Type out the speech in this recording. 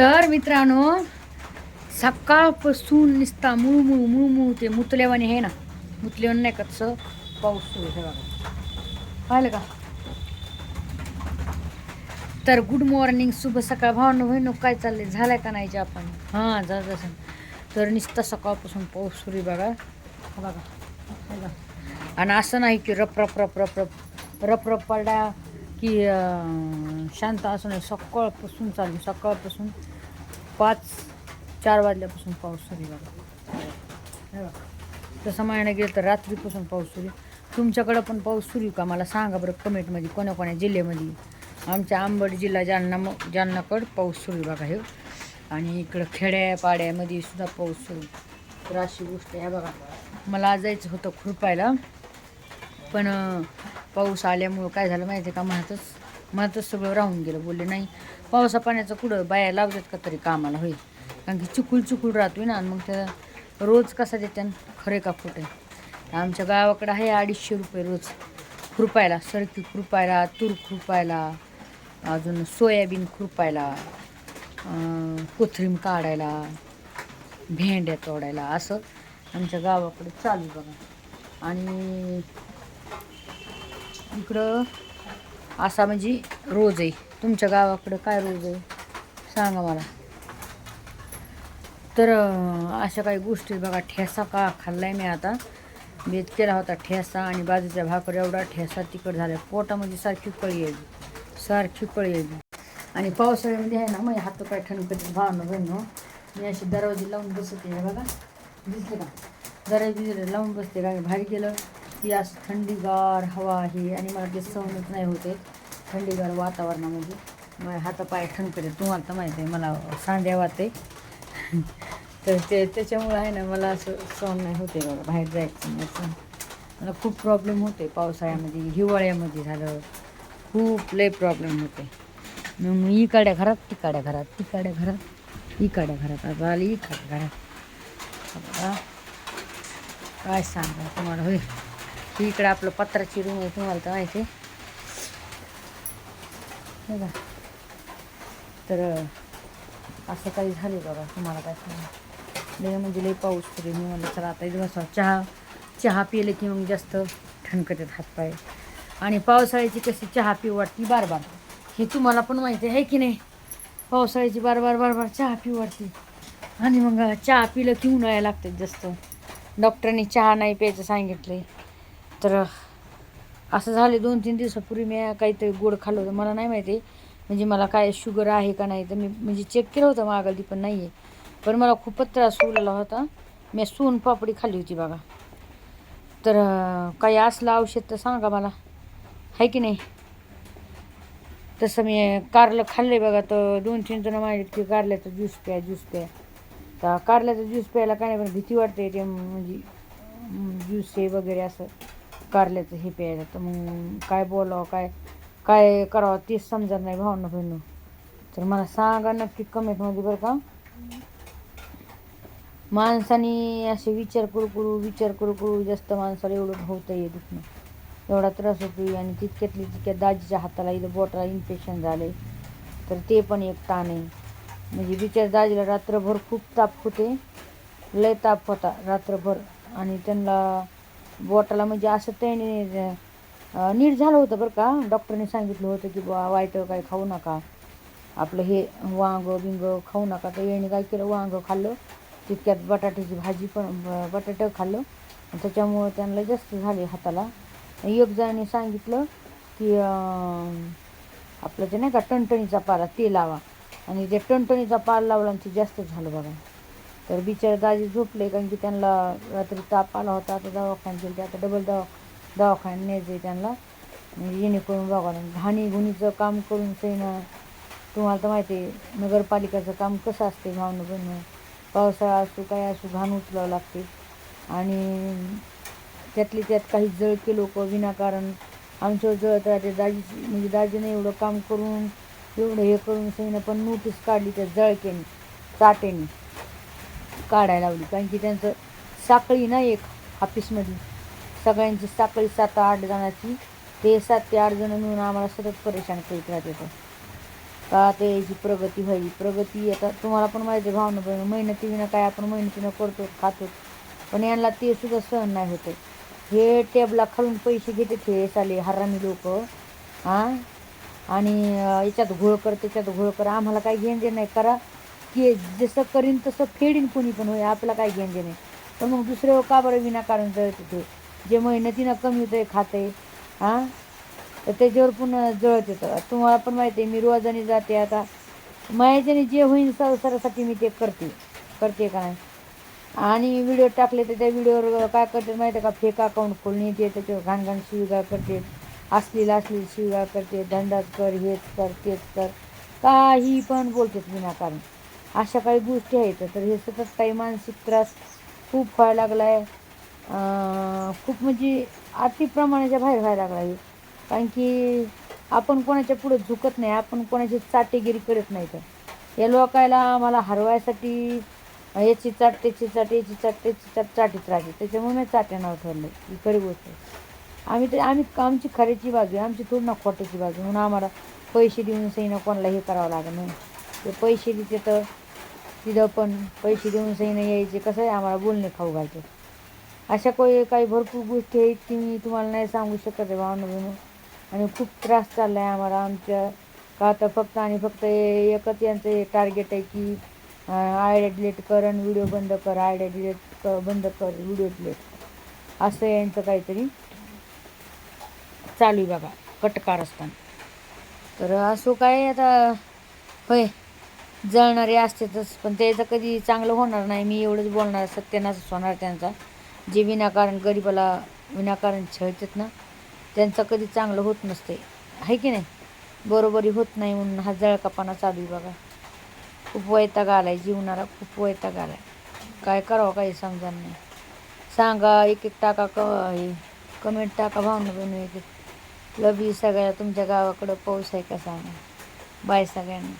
तर मित्रांनो सकाळपासून निसता मुळू मुळू मुळू मुळू ते मुतल्यावाने हे ना मुतल्यावाने नाही का तसं पाऊस सुरू आहे बघा पाहिलं का तर गुड मॉर्निंग शुभ सकाळ भावनं होईन काय चाललंय झालंय का नाही जे आपण हां जा जा तर निसता सकाळपासून पाऊस सुरू आहे बघा बघा बघा. आणि असं नाही की रप रप रप रप रप रप रप की शांत असणं सकाळपासून चालू सकाळपासून पाच चार वाजल्यापासून पाऊस सुरू आहे हे बघा. तसं म्हणायला गेलं तर रात्रीपासून पाऊस सुरू तुमच्याकडं पण पाऊस सुरू का? मला सांगा बरं कमेंटमध्ये कोण्या कोण्या जिल्ह्यामध्ये. आमच्या आंबड जिल्हा जालना मग जालनाकडं पाऊस सुरू आहे बघा हे. आणि इकडं खेड्यापाड्यामध्ये सुद्धा पाऊस सुरू तर अशी गोष्ट आहे. बघा. मला जायचं होतं खुरपायला. पण पाऊस आल्यामुळं काय झालं माहिती आहे का म्हणतच म्हणतच सगळं राहून गेलं. बोलले नाही पावसा पाण्याचं कुठं बाया लावतात का तरी कामाला होईल कारण की चिकूल चिकूल राहतोय ना आणि मग त्या रोज कसा देत्यान? खरे का खोटे आमच्या गावाकडं आहे अडीचशे रुपये रोज खुरपायला सरकी खुरपायला तूर खुरपायला अजून सोयाबीन खुरपायला कोथरीम काढायला भेंड्या तोडायला असं आमच्या गावाकडे चालू बघा. आणि इकडं असा म्हणजे रोज आहे. तुमच्या गावाकडं काय रोज आहे? सांगा मला. तर अशा काही गोष्टी बघा. ठेसा का खाल्लाय मी आता? बेत केला होता ठेसा आणि बाजूच्या भाकर एवढा ठेसा तिकड झाला पोटामध्ये सारखी कळी यायची सारखी कळी यायची आणि पावसाळ्यामध्ये आहे ना मग हात काय ठणकत भावनं बहिणं हो. मी अशी दरवाजे लावून बसते हे बघा. दिसले का? दरवाजे लावून बसते. का भारी गेलं ती असं थंडीगार हवा आहे आणि मला ते सहनच नाही होते थंडीगार वातावरणामध्ये. माझ्या हातापाय ठणकते तुम्हाला तर माहीत आहे मला सांध्या वाते तर ते त्याच्यामुळं आहे ना मला असं सहन नाही होते बघा बाहेर जायचं नाही असं. मला खूप प्रॉब्लेम होते पावसाळ्यामध्ये हिवाळ्यामध्ये झालं. खूप लय प्रॉब्लेम होते मग मी इकाड्या घरात तिकाड्या घरात तिकाड्या घरात इकाड्या घरात. आता आली इकाड्या घरात. आता काय सांगा तुम्हाला? होय. ही इकडं आपलं पत्राची रूम आहे तुम्हाला तर माहिती आहे. का तर असं काही झाले बघा तुम्हाला काय सांगा. लय म्हणजे लई पाऊस तरी मी म्हणलं चला आता इथं बसा. चहा चहा पिले की मग जास्त ठणकतात हातपाय. आणि पावसाळ्याची कशी चहा पिऊ वाटती बार बार हे तुम्हाला पण माहिती आहे की नाही? पावसाळ्याची बार बार बार बार चहा पिऊ वाटते. आणि मग चहा पिलं की उन्हाळ्या लागतात जास्त. डॉक्टरांनी चहा नाही प्यायचं सांगितलं तर असं झाले दोन तीन दिवसापूर्वी मी काहीतरी गोड खाल्लं होतं. मला नाही माहिती म्हणजे मला काय शुगर आहे का नाही. तर मी म्हणजे चेक केलं होतं मागाली पण नाही आहे पण मला खूपच त्रास होलेला होता. मी सोन पापडी खाल्ली होती बघा. तर काही असलं औषध तर सांगा मला. आहे की नाही? तसं मी कारलं खाल्ले बघा. तर दोन तीन जण माहिती की कारल्याचा ज्यूस प्या ज्यूस प्या. तर कारल्याचा ज्यूस प्यायला काय नाही पण भीती वाटते. ते म्हणजे ज्यूस हे वगैरे असं. कारल्याचं हे प्यायला तर मग काय बोलावं काय काय करावं तेच समजत नाही भावना बहिणू. तर मला सांगा नक्की कमेंटमध्ये बरं का. माणसाने असे विचार करू करू विचार करू करू जास्त माणसाला एवढं होतं आहे दुखणं. एवढा त्रास होतो आणि तितक्यातली तितक्या दाजीच्या हाताला इथं बोटाला इन्फेक्शन झाले. तर ते पण एक ताण आहे. म्हणजे बिचार दाजीला रात्रभर खूप ताप होते लय ताप होता रात्रभर. आणि त्यांना बोटाला म्हणजे असं त्याने नीट झालं होतं बरं का. डॉक्टरने सांगितलं होतं की बुवा वाईट काय खाऊ नका. आपलं हे वांग बिंग खाऊ नका. तर याने काय केलं वांग खाल्लं. तितक्यात बटाट्याची भाजी पण बटाटं खाल्लं. आणि त्याच्यामुळं त्यांना जास्त झाले हाताला. एक जणाने सांगितलं की आपलं ते नाही का टणटणीचा पाला ते लावा. आणि ते टणटणीचा पार लावला आणि ते जास्त झालं बघा. तर बिचार दाजी झोपले कारण की त्यांना रात्री ताप आला होता. आता दवाखान्यात गेले आता डबल दवा दवाखान्यात न्यायचं आहे त्यांना म्हणजे जेणेकरून बघा घाणी गुणीचं काम करून सैना तुम्हाला तर माहिती आहे नगरपालिकाचं काम कसं असते भावनं बनणं पावसाळा असो काय असो घाण उचलावं लागते. आणि त्यातली त्यात काही जळके लोक विनाकारण आमच्यावर जळत राहते. दाजी म्हणजे दाजीने एवढं काम करून एवढं हे करून सैनं पण नोटीस काढली त्या जळकेने चाटेने काढायला लावली. कारण की त्यांचं साखळी ना एक ऑफिसमध्ये सगळ्यांची साखळी सात आठ जणांची. ते सात ते आठ जण मिळून आम्हाला सतत परेशान करीत राहते का ते याची प्रगती व्हावी प्रगती आता तुम्हाला पण माहिती आहे भावना पण मेहनतीनं काय आपण मेहनतीनं करतो खातो. पण यांना ते सुद्धा सहन नाही होतं हे टेबला खालून पैसे घेते हे चाले हरामी लोक. हां आणि याच्यात घोळ कर त्याच्यात घोळ कर. आम्हाला काही घेण दे नाही. करा. की जसं करीन तसं फेडीन कोणी पण होय आपला काय घेण दे नाही पण मग दुसरे का बरं विनाकारण जळत ते जे मेहनतीनं कमी होतं खाते हां? तर त्याच्यावर पुन्हा जळत येतं तुम्हाला पण माहिती आहे मी रोजाने जाते आता. माझ्याच्याने जे होईल संसारासाठी मी ते करते. करते का नाही? आणि व्हिडिओ टाकले तर त्या व्हिडिओवर काय करते माहिती आहे का? फेक अकाउंट खोलणे ते त्याच्यावर घाण घाण शिवीगाळ करते. असलेला असलेली शिवीगाळ करते. धंदाच कर हेच कर तेच कर. काही पण बोलतात विनाकारण. अशा काही गोष्टी आहेत. तर हे सतत काही मानसिक त्रास खूप व्हायला लागला आहे खूप म्हणजे अतिप्रमाणाच्या बाहेर व्हायला लागला आहे कारण की आपण कोणाच्या पुढे झुकत नाही आपण कोणाची चाटेगिरी करत नाही तर. या लोकायला आम्हाला हरवायसाठी याची चाट त्याची चाट याची चाट त्याची चाट चाटीत राहते त्याच्यामुळे मी चाट्या नाव ठरलं ही खरी गोष्ट आहे. आम्ही ते आम्ही आमची खऱ्याची बाजू आहे. आमची थोडी ना खोट्याची बाजू म्हणून आम्हाला पैसे देऊन सही कोणाला हे करावं लागेल नाही. ते पैसे देते तर तिथं पण पैसे देऊन सही नाही यायचे. कसं आहे आम्हाला बोलणे खाऊ घालते. अशा काही काही भरपूर गोष्टी आहेत की मी तुम्हाला नाही सांगू शकत आहे भावना आणि खूप त्रास चालला आहे आम्हाला. आमच्या का आता फक्त आणि फक्त एकच यांचं टार्गेट आहे की आयडिया डिलीट कर आणि व्हिडिओ बंद कर आयडिया डिलीट कर बंद कर व्हिडिओ डिलीट असं यांचं काहीतरी चालू आहे बघा कटकार असताना तर असो काय आता होय. जळणारे असतेच पण त्याचं कधी चांगलं होणार नाही. मी एवढंच बोलणार सत्यानाश होणार त्यांचा. जे विनाकारण गरिबाला विनाकारण छळतात ना त्यांचं कधी चांगलं होत नसते. आहे की नाही? बरोबरी होत नाही म्हणून हा जळकापणा चालू आहे बघा. खूप वैताग आलाय जीवनाला खूप वैताग आलाय. काय करावं काही समजा नाही. सांगा एक एक टाका क हे कमेंट टाका भावना बनवू एक एक लबी सगळ्या तुमच्या गावाकडं पाऊस आहे का सांगा? बाय सगळ्यांना.